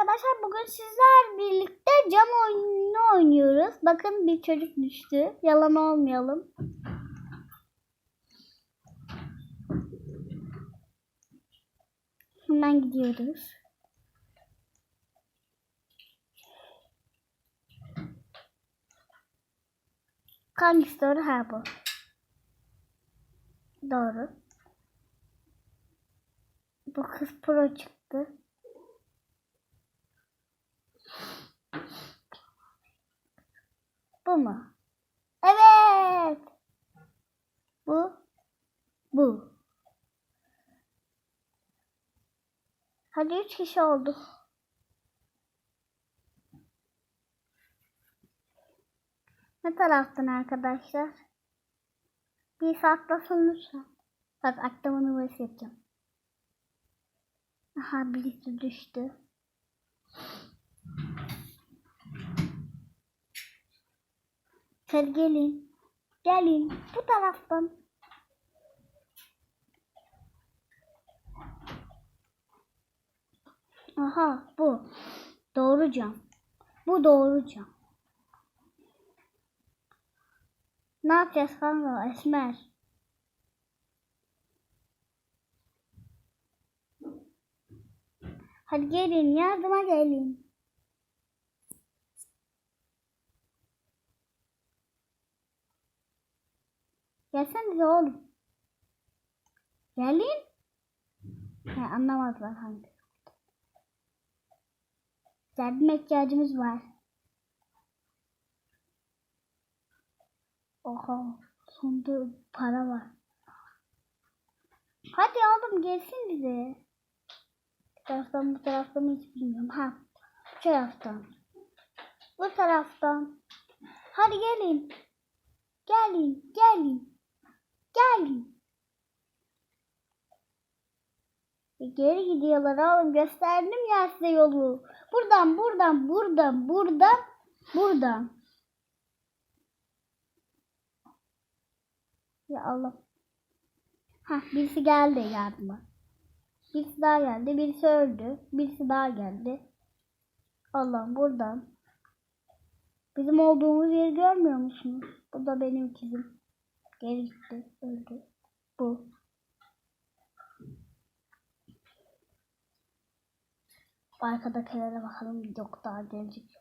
arkadaşlar bugün sizler birlikte cam oyununu oynuyoruz. Bakın bir çocuk düştü. Yalan olmayalım. Hemen gidiyoruz. Hangisi doğru? Ha bu. Doğru. Bu kız pro çıktı. Mu? Evet. Bu. Bu. Hadi üç kişi olduk. Ne taraftan arkadaşlar? Bir saklasın lütfen. Bak atlama numarası yapacağım. Aha birisi düştü. Hadi gelin. Gelin bu taraftan. Aha bu. Doğru cam. Bu doğru cam. Ne yapacağız kanka Esmer? Hadi gelin yardıma gelin. Gelsenize oğlum. Gelin. He, anlamadılar hangi. Yardıma ihtiyacımız var. Oha. Sonunda para var. Hadi oğlum gelsin bize. Bu taraftan bu taraftan hiç bilmiyorum. Ha. Bu taraftan. Bu taraftan. Hadi gelin. Gelin. Gelin. Gelin. E, Geri gidiyorlar oğlum. Gösterdim ya size yolu. Buradan, buradan, buradan, buradan, buradan. Ya Allah. Ha birisi geldi yardıma. Birisi daha geldi. Birisi öldü. Birisi daha geldi. Allah buradan. Bizim olduğumuz yeri görmüyor musunuz? Bu da benim ikizim. Geri gitti. Öldü. Bu. Arkadakilere bakalım. Yok daha gelecek.